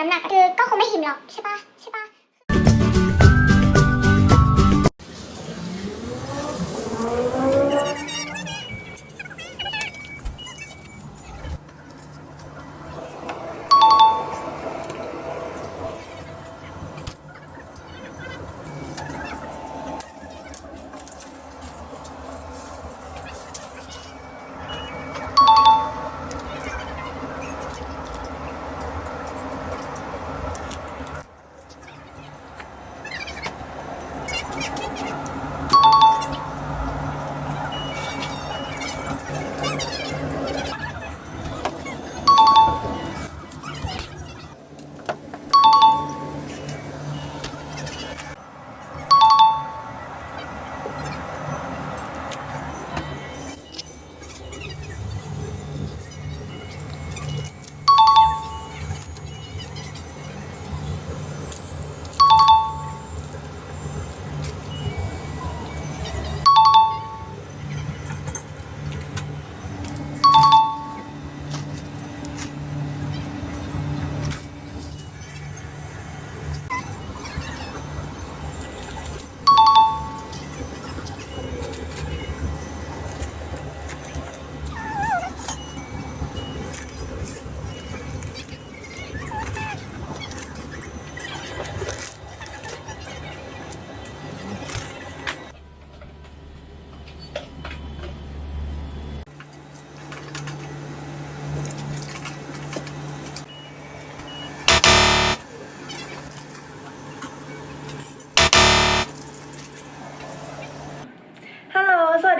น้ำหนัก คือก็คงไม่หิมหรอกใช่ปะ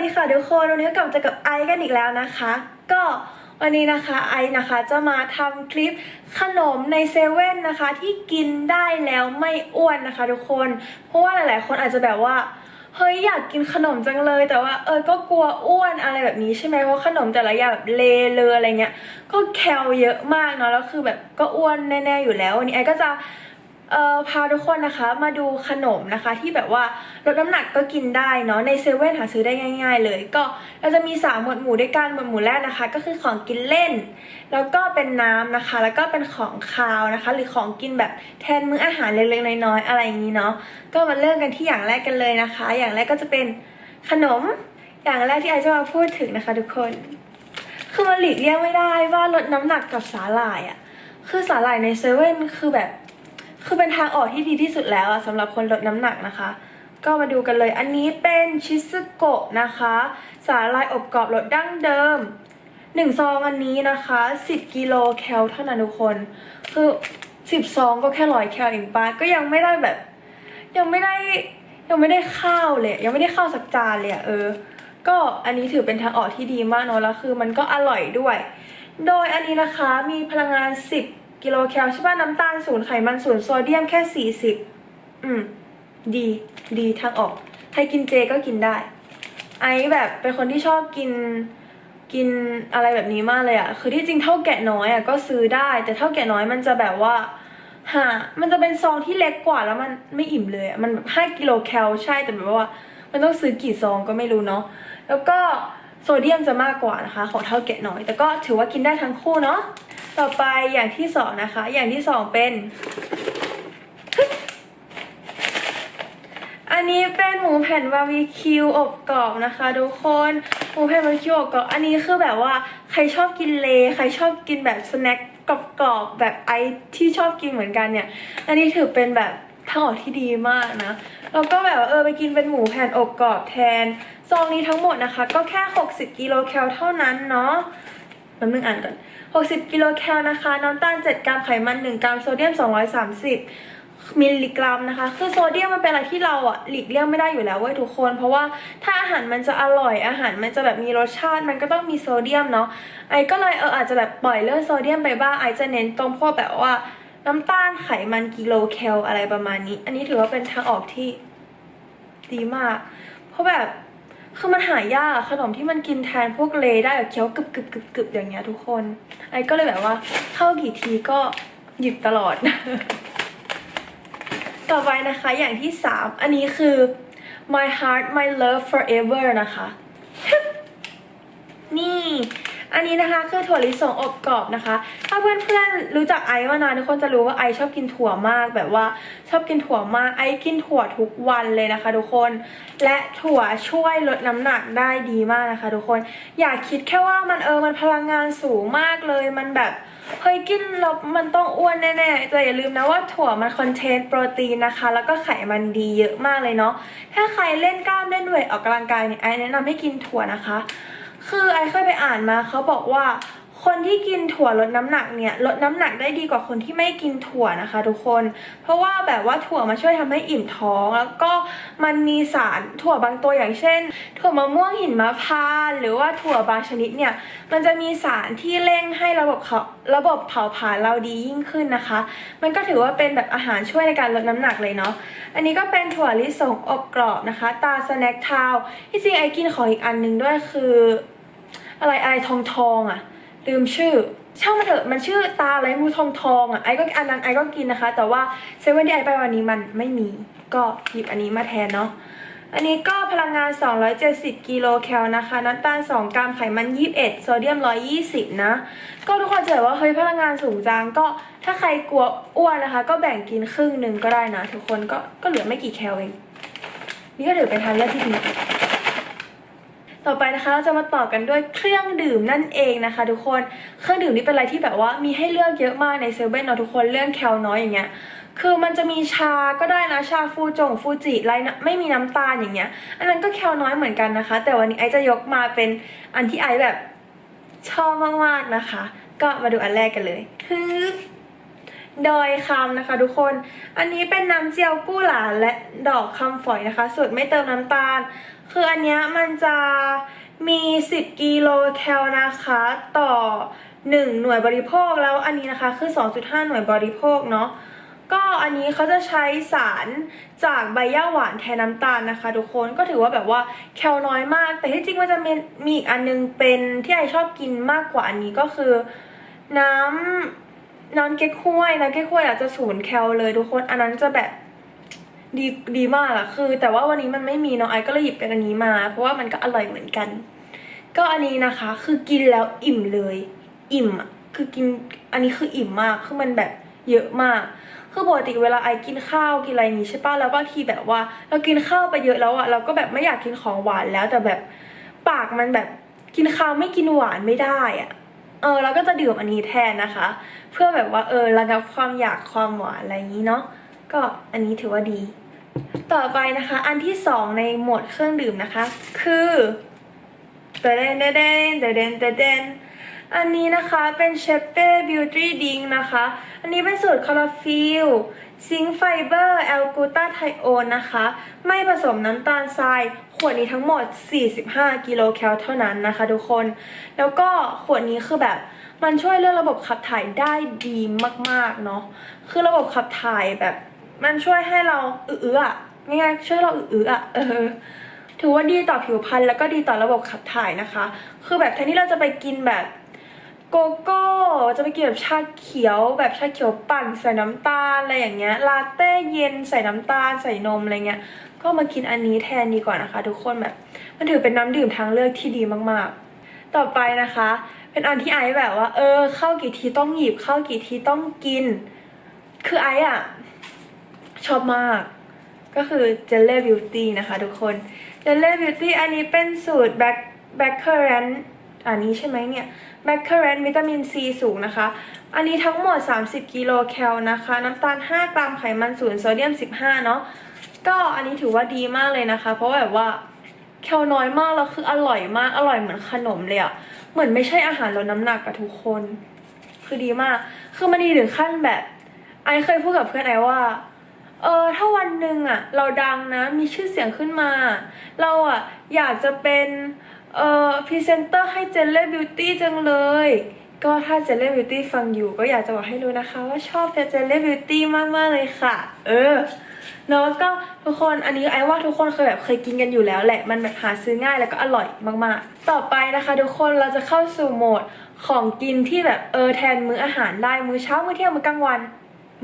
ดีค่ะทุกคนวันนี้ก็กลับมาเจอกับไอซ์กันอีกแล้วนะคะ ก็วันนี้นะคะไอซ์นะคะจะมาทำคลิปขนมในเซเว่นนะคะ ที่กินได้แล้วไม่อ้วนนะคะ ทุกคน เพราะว่าหลายๆ คนอาจจะแบบว่าเฮ้ยอยากกินขนมจังเลยแต่ว่าเออก็กลัวอ้วนอะไรแบบนี้ใช่ไหมเพราะขนมแต่ละอย่างแบบเลเลอะไรเงี้ยก็แคลเยอะมากเนาะแล้วคือแบบก็อ้วนแน่ๆอยู่แล้ววันนี้ไอซ์ก็จะ เอ่อพาทุกคนนะคะมาดูขนมนะคะที่แบบว่าลดน้ำหนักก็กินได้เนาะในเซเว่นหาซื้อได้ง่าย ๆ เลย ก็เราจะมี 3 หมวดหมู่ด้วยกันหมวดหมู่แรกนะคะ ก็คือของกินเล่น แล้วก็เป็นน้ำนะคะ แล้วก็เป็นของคาวนะคะ หรือของกินแบบแทนมื้ออาหารเล็กๆน้อยๆอะไรอย่างนี้เนาะก็มาเริ่มกันที่อย่างแรกกันเลยนะคะ อย่างแรกก็จะเป็นขนมอย่างแรกที่ไอจะมาพูดถึงนะคะ ทุกคน คือมันหลีกเลี่ยงไม่ได้ว่าลดน้ำหนักกับสาหร่ายอะ่ะคือสาหร่ายในเซเว่นคือแบบ คือเป็นทางออกที่ดีที่สุดแล้วอะสำหรับคนลดน้ำหนักนะคะ ก็มาดูกันเลยอันนี้เป็นชิซึโกะนะคะ สาหร่ายอบกรอบรสดั้งเดิมหนึ่งซองอันนี้นะคะสิบกิโลแคลเท่านั้นทุกคน คือสิบซองก็แค่ร้อยแคลเองปาก็ยังไม่ได้แบบ ยังไม่ได้ยังไม่ได้ข้าวเลย ยังไม่ได้ข้าวสักจานเลยเออ ก็อันนี้ถือเป็นทางออกที่ดีมากเนอะแล้วคือมันก็อร่อยด้วย โดยอันนี้นะคะมีพลังงาน 10 กิโลแคลใช่ป่ะน้ำตาลศูนย์ไขมันศูนย์โซเดียมแค่40อืม ดีดีทางออก ใครกินเจก็กินได้ ไอแบบเป็นคนที่ชอบกินกินอะไรแบบนี้มากเลยอะคือที่จริงเท่าแกะน้อยอะก็ซื้อได้ แต่เท่าแกะน้อยมันจะแบบว่าหามันจะเป็นซองที่เล็กกว่าแล้วมันไม่อิ่มเลยอะมันแบบ5กิโลแคลใช่แต่แบบว่า มันต้องซื้อกี่ซองก็ไม่รู้เนาะ แล้วก็โซเดียมจะมากกว่านะคะ ของเท่าแกะน้อย แต่ก็ถือว่ากินได้ทั้งคู่เนาะ ต่อไปอย่างที่สองนะคะ อย่างที่สองเป็น อันนี้เป็นหมูแผ่นบาร์บีคิวอบกรอบนะคะทุกคนหมูแผ่นบาร์บีคิวอบกรอบอันนี้คือแบบว่าใครชอบกินเลใครชอบกินแบบสแน็คกรอบๆแบบไอที่ชอบกินเหมือนกันเนี่ย อันนี้ถือเป็นแบบทางออกที่ดีมากนะแล้วก็แบบเออไปกินเป็นหมูแผ่นอบกรอบแทน ซองนี้ทั้งหมดนะคะ ก็แค่ 60 กิโลแคลเท่านั้นเนาะ ป๊บนึงอ่านก่อน 60 กิโลแคลนะคะ น้ำตาล 7 กรัมไขมัน 1 กรัมโซเดียม 230 มิลลิกรัมนะคะ คือโซเดียมมันเป็นอะไรที่เราอะหลีกเลี่ยงไม่ได้อยู่แล้วเว้ยทุกคน เพราะว่าถ้าอาหารมันจะอร่อยอาหารมันจะแบบมีรสชาติมันก็ต้องมีโซเดียมเนาะไอก็เลยเอออาจจะแบบปล่อยเรื่องโซเดียมไปบ้างไอจะเน้นตรงพวกแบบว่าน้ำตาลไขมันกิโลแคลอะไรประมาณนี้ อันนี้ถือว่าเป็นทางออกที่ดีมาก เพราะแบบ คือมันหายากขนมที่มันกินแทนพวกเลได้แบบเคี้ยวกรึบกึบกึบกึบอย่างเงี้ยทุกคน ไอ้ก็เลยแบบว่าเข้ากี่ทีก็หยิบตลอด ต่อไปนะคะอย่างที่สามอันนี้คือ my heart my love forever นะคะ นี่ อันนี้นะคะคือถั่วลิสงอบกรอบนะคะ ถ้าเพื่อนๆรู้จักไอซ์มานานทุกคนจะรู้ว่าไอซ์ชอบกินถั่วมากแบบว่าชอบกินถั่วมากไอซ์กินถั่วทุกวันเลยนะคะ ทุกคน และถั่วช่วยลดน้ำหนักได้ดีมากนะคะ ทุกคนอย่าคิดแค่ว่ามันเออมันพลังงานสูงมากเลยมันแบบเฮ้ยกินแล้วมันต้องอ้วนแน่ๆแต่อย่าลืมนะว่าถั่วมันคอนเทนต์โปรตีนนะคะ แล้วก็ไขมันดีเยอะมากเลยเนาะถ้าใครเล่นกล้ามเล่นเวทออกกำลังกายเนี่ยไอแนะนำให้กินถั่วนะคะ คือไอเคยไปอ่านมาเขาบอกว่า คนที่กินถั่วลดน้ำหนักเนี่ยลดน้ำหนักได้ดีกว่าคนที่ไม่กินถั่วนะคะ ทุกคน เพราะว่าแบบว่าถั่วมันช่วยทำให้อิ่มท้อง แล้วก็มันมีสารถั่วบางตัวอย่างเช่น ถั่วมะม่วงหินมะพร้าวหรือว่าถั่วบางชนิดเนี่ยมันจะมีสารที่เร่งให้ระบบเขาระบบเผาผลาญเราดียิ่งขึ้นนะคะ มันก็ถือว่าเป็นแบบอาหารช่วยในการลดน้ำหนักเลยเนาะ อันนี้ก็เป็นถั่วลิสงอบกรอบนะคะ ตาสแน็คทาวที่จริงไอกินของอีกอันหนึงด้วยคือ อะไรอะไรทองทองอะลืมชื่อช่างมันเถอะมันชื่อตาอะไรมูทองทองอะไอก็อันนั้นไอก็กินนะคะ แต่ว่าเซเว่นที่ไอไปวันนี้มันไม่มี ก็หยิบอันนี้มาแทนเนาะอันนี้ก็พลังงาน 270 กิโลแคลนะคะ น้ำตาล 2 กรัม ไขมัน 21 โซเดียม 120 นะ ก็ทุกคนจะเห็นว่าเฮ้ยพลังงานสูงจังก็ถ้าใครกลัวอ้วนนะคะ ก็แบ่งกินครึ่งหนึ่งก็ได้นะ ทุกคนก็ก็เหลือไม่กี่แคลเอง นี่ก็ถือเป็นทางเลือกที่ดี ต่อไปนะคะเราจะมาต่อกันด้วยเครื่องดื่มนั่นเองนะคะ ทุกคน เครื่องดื่มนี่เป็นอะไรที่แบบว่ามีให้เลือกเยอะมากในเซเว่นเนาะทุกคนเรื่องแคลน้อยอย่างเงี้ยคือมันจะมีชาก็ได้นะชาฟูจงฟูจิไรนะไม่มีน้ำตาลอย่างเงี้ย อันนั้นก็แคลน้อยเหมือนกันนะคะ แต่วันนี้ไอจะยกมาเป็นอันที่ไอแบบชอบมากๆนะคะ ก็มาดูอันแรกกันเลยคือดอยคำนะคะ ทุกคน อันนี้เป็นน้ำเจียวกู้หลานและดอกคำฝอยนะคะสูตรไม่เติมน้ำตาล คืออันเนี้ยมันจะมี 10 กิโลแคลนะคะ ต่อ 1 หน่วยบริโภคแล้วอันนี้นะคะคือ 2.5 หน่วยบริโภคเนาะก็อันนี้เขาจะใช้สารจากใบหญ้าหวานแทนน้ำตาลนะคะ ทุกคนก็ถือว่าแบบว่าแคลน้อยมาก แต่ที่จริงมันจะมีมีอีกอันนึงเป็นที่ไอชอบกินมากกว่าอันนี้ก็คือน้ำน้ำเก๊กฮวยน้ำเก๊กฮวยอาจจะศูนย์แคลเลยทุกคน อันนั้นจะแบบ ดีดีมากอะคือ แต่ว่าวันนี้มันไม่มีเน้องไอก็เลยหยิบเป็นอันนี้มา เพราะว่ามันก็อร่อยเหมือนกัน ก็อันนี้นะคะ คือกินแล้วอิ่มเลย อิ่มอะคือกินอันนี้คืออิ่มมากคือมันแบบเยอะมาก คือปกติเวลาไอกินข้าวกินอะไรอย่างงี้ใช่ป่ะแล้วบางทีแบบว่า เรากินข้าวไปเยอะแล้วอะเราก็แบบไม่อยากกินของหวานแล้วแต่แบบปากมันแบบกินข้าวไม่กินหวานไม่ได้อะเออเราก็จะดื่มอันนี้แทนนะคะ เพื่อแบบว่าเออระงับความอยากความหวานอะไรอย่างนี้เนาะ ก็อันนี้ถือว่าดี ต่อไปนะคะ อันที่สองในหมวดเครื่องดื่มนะคะ คือเดเดนเดเดนเดเดนเดเดนอันนี้นะคะเป็นเชฟเป้บิวตี้ดิงนะคะ อันนี้เป็นสูตรคลอโรฟิลซิงไฟเบอร์แอลกูตาไทโอนนะคะ ไม่ผสมน้ำตาลทราย ขวดนี้ทั้งหมด 45 กิโลแคลเท่านั้นนะคะทุกคน แล้วก็ขวดนี้คือแบบมันช่วยเรื่องระบบขับถ่ายได้ดีมาก ๆ เนาะ คือระบบขับถ่ายแบบ มันช่วยให้เราอื้ออะง่ายๆช่วยเราอื้ออะเออถือว่าดีต่อผิวพรรณแล้วก็ดีต่อระบบขับถ่ายนะคะ คือแบบแทนที่เราจะไปกินแบบโกโก้จะไปกินแบบชาเขียว แบบชาเขียวปั่นใส่น้ำตาลอะไรอย่างเงี้ยลาเต้เย็นใส่น้ำตาลใส่นมอะไรเงี้ยก็มากินอันนี้แทนดีกว่านะคะ ทุกคนแบบมันถือเป็นน้ำดื่มทางเลือกที่ดีมากๆ ต่อไปนะคะ เป็นอันที่ไอซ์แบบว่า เออเข้ากี่ทีต้องหยิบเข้ากี่ทีต้องกิน คือไอซ์อะ ชอบมาก ก็คือ Jelly Beauty นะคะทุกคน Jelly Beauty อันนี้เป็นสูตร Black Blackcurrant อันนี้ใช่ไหมเนี่ย Blackcurrant วิตามินซีสูงนะคะ อันนี้ทั้งหมด 30 กิโลแคลนะคะ น้ำตาล 5 กรัมไขมันศูนย์โซเดียม 15 เนาะก็อันนี้ถือว่าดีมากเลยนะคะ เพราะแบบว่าแคลน้อยมากแล้วคืออร่อยมากอร่อยเหมือนขนมเลยอะเหมือนไม่ใช่อาหารลดน้ำหนักอะทุกคน คือดีมาก คือมันดีถึงขั้นแบบ ไอเคยพูดกับเพื่อนไอว่า เออถ้าวันหนึ่งอะเราดังนะมีชื่อเสียงขึ้นมา เราอะอยากจะเป็นเอ่อพรีเซนเตอร์ให้เจล l ่บิวตี้จังเลย ก็ถ้าเจล l ่บิวตี้ฟังอยู่ ก็อยากจะบอกให้รู้นะคะ ว่าชอบเจล l ่บิวตี้มากๆเลยค่ะ เออเนาะก็ทุกคนอันนี้ไอว่าทุกคนเคยแบบเคยกินกันอยู่แล้วแหละมันแบบหาซื้อง่ายแล้วก็อร่อยมากๆ ต่อไปนะคะทุกคนเราจะเข้าสู่โหมดของกินที่แบบเออแทนมื้ออาหารได้มื้อเช้ามื้อเที่ยงมื้อกลางวัน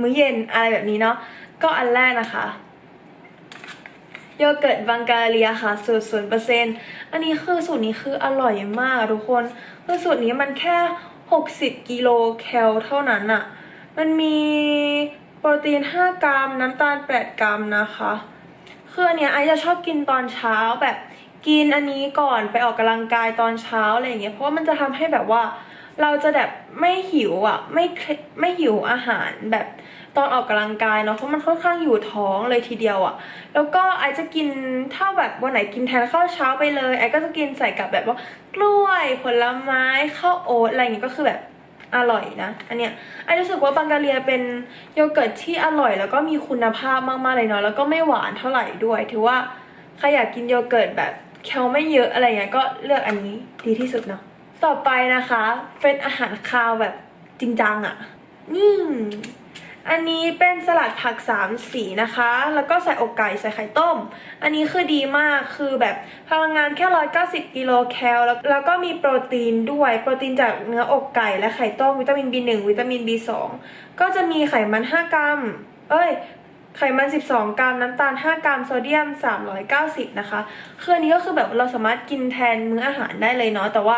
มื้อเย็นอะไรแบบนี้เนาะ ก็อันแรกนะคะโยเกิร์ตบังการเลียค่ะสูตรศูนย์เปอร์เซ็นต์อันนี้คือสูตรนี้คืออร่อยมากทุกคนคือสูตรนี้มันแค่ 60 กิโลแคลเท่านั้นอะมันมีโปรตีน 5 กรัม น้ำตาล 8 กรัมนะคะคืออันเนี้ยไอจะชอบกินตอนเช้าแบบกินอันนี้ก่อนไปออกกำลังกายตอนเช้าอะไรอย่างเงี้ยเพราะว่ามันจะทำให้แบบว่า เราจะแบบไม่หิวอะไม่ไม่หิวอาหารแบบ ตอนออกกำลังกายเนาะเพราะมันค่อนข้างอยู่ท้องเลยทีเดียวอะ แล้วก็ไอจะกินถ้าแบบวันไหนกินแทนข้าวเช้าไปเลยไอก็จะกินใส่กับแบบว่ากล้วยผลไม้ข้าวโอ๊ตอะไรอย่างเงี้ยก็คือแบบอร่อยนะ อันเนี้ยไอรู้สึกว่าบังกาเลียเป็นโยเกิร์ตที่อร่อย แล้วก็มีคุณภาพมากๆเลยเนาะแล้วก็ไม่หวานเท่าไหร่ด้วย ถือว่าใครอยากกินโยเกิร์ตแบบแคลไม่เยอะอะไรเงี้ยก็เลือกอันนี้ดีที่สุดเนาะต่อไปนะคะ เป็นอาหารคาวแบบจริงจังอะ่ะ นี่ อันนี้เป็นสลัดผักสามสีนะคะ แล้วก็ใส่อกไก่ใส่ไข่ต้ม อันนี้คือดีมากคือแบบพลังงานแค่190กิโลแคลแล้วแล้วก็มีโปรตีนด้วย โปรตีนจากเนื้ออกไก่และไข่ต้มวิตามิน B1 วิตามิน B2 ก็จะมีไขมัน 5 กรัม เอ้ยไขมัน 12 กรัม น้ำตาล 5 กรัม โซเดียม 390 นะคะ คืออันนี้ก็คือแบบเราสามารถกินแทนมื้ออาหารได้เลยเนาะ แต่ว่า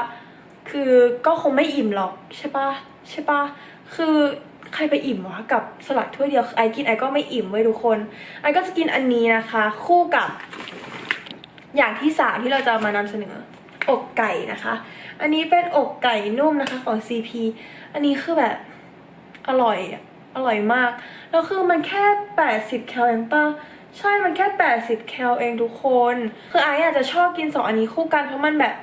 คือก็คงไม่อิ่มหรอกใช่ปะใช่ปะคือ ใครไปอิ่มวะกับสลัดถ้วยเดียวไอกินไอก็ไม่อิ่มเว้ยทุกคนไอก็จะกินอันนี้นะคะ คู่กับอย่างที่สามที่เราจะมานำเสนออกไก่นะคะ อันนี้เป็นอกไก่นุ่มนะคะของ CP อันนี้คือแบบอร่อยอะอร่อยมาก แล้วคือมันแค่ 80 แคลเองป่ะใช่ มันแค่ 80 แคลเองทุกคน คือไออาจจะชอบกินสองอันนี้คู่กันเพราะมันแบบ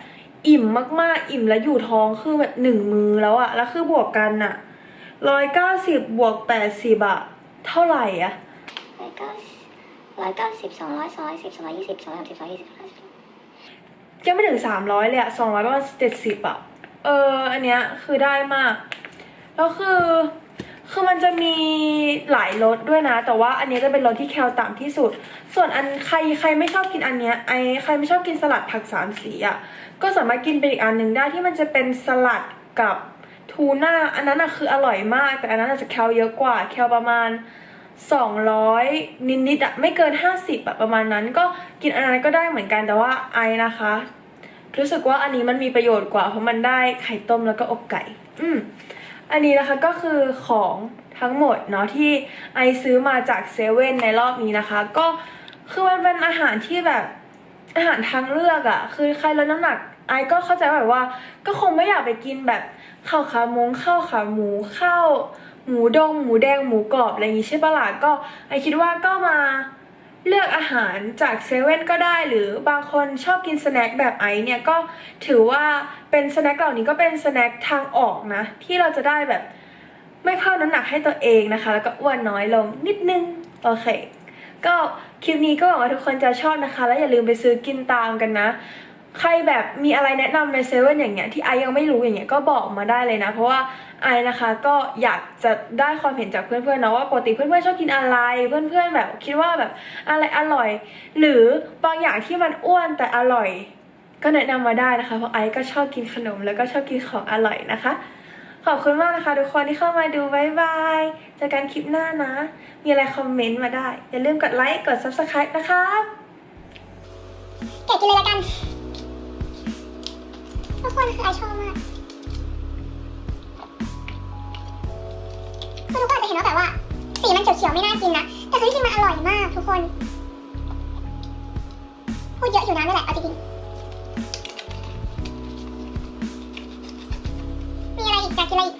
อิ่มมากๆ อิ่มแล้วอยู่ท้องคือแบบหนึ่งมือแล้วอะแล้วคือบวกกันอะ ร้อยเก้าสิบบวกแปดสิบอะเท่าไหร่อะร้อยเก้าร้อยเก้าสิบสองร้อยสองร้อยสิบสองร้อยยี่สิบสองร้อยสามสิบสองร้อยยี่สิบสองร้อยสามสิบยังไม่ถึงสามร้อยเลยอะสองร้อยประมาณเจ็ดสิบอะเอออันเนี้ยคือได้มาก แล้วคือคือมันจะมีหลายรสด้วยนะ แต่ว่าอันเนี้ยจะเป็นรสที่แคลต่ำที่สุด ส่วนอันใครใครไม่ชอบกินอันเนี้ยไอใครไม่ชอบกินสลัดผักสามสีอะก็สามารถกินเป็นอีกอันหนึ่งได้ที่มันจะเป็นสลัดกับ ทูน่าอันนั้นอะคืออร่อยมาก แต่อันนั้นอาจจะแคลเยอะกว่า แคลประมาณ 200 นิดๆอะไม่เกิน 50อะประมาณนั้น ก็กินอันนั้นก็ได้เหมือนกันแต่ว่าไอนะคะ รู้สึกว่าอันนี้มันมีประโยชน์กว่า เพราะมันได้ไข่ต้มแล้วก็อกไก่ อืมอันนี้นะคะก็คือของทั้งหมดเนาะที่ไอซื้อมาจากเซเว่นในรอบนี้นะคะ ก็คือมันเป็นอาหารที่แบบอาหารทางเลือกอะคือใครลดน้ำหนักไอก็เข้าใจแบบว่า ก็คงไม่อยากไปกินแบบ ข้าวขาหมูข้าวขาหมูข้าวหมูดองหมูแดงหมูกรอบอะไรอย่างงี้ใช่ปะล่ะก็ไอคิดว่าก็มาเลือกอาหารจากเซเว่นก็ได้หรือบางคนชอบกินสแน็คแบบไอเนี่ยก็ถือว่าเป็นสแน็คเหล่านี้ก็เป็นสแน็คทางออกนะ ที่เราจะได้แบบไม่เพิ่มน้ำหนักให้ตัวเองนะคะ แล้วก็อ้วนน้อยลงนิดนึง โอเค ก็คลิปนี้ก็หวังว่าทุกคนจะชอบนะคะ แล้วอย่าลืมไปซื้อกินตามกันนะ ใครแบบมีอะไรแนะนำในเซเว่นอย่างเงี้ยที่ไอยังไม่รู้อย่างเงี้ยก็บอกมาได้เลยนะ เพราะว่าไอนะคะก็อยากจะได้ความเห็นจากเพื่อนๆนะว่าปกติเพื่อนๆชอบกินอะไรเพื่อนๆแบบคิดว่าแบบอะไรอร่อย หรือบางอย่างที่มันอ้วนแต่อร่อย ก็แนะนำมาได้นะคะเพราะไอก็ชอบกินขนมแล้วก็ชอบกินของอร่อยนะคะ ขอบคุณมากนะคะ ทุกคนที่เข้ามาดูบายบายเจอกันคลิปหน้านะ มีอะไรคอมเมนต์มาได้อย่าลืมกดไลค์กด subscribe นะครับแกกินเลยละกัน ทุกคนคือไอชอบมากคือทุกคนอาจะเห็นว่าแบบว่าสีมันเขียวๆไม่น่ากินนะ แต่คือจริงๆมันอร่อยมากทุกคน พูดเยอะอยู่นะนี่แหละเอาจริงๆมีอะไรอีกอยากกินอะไรอีก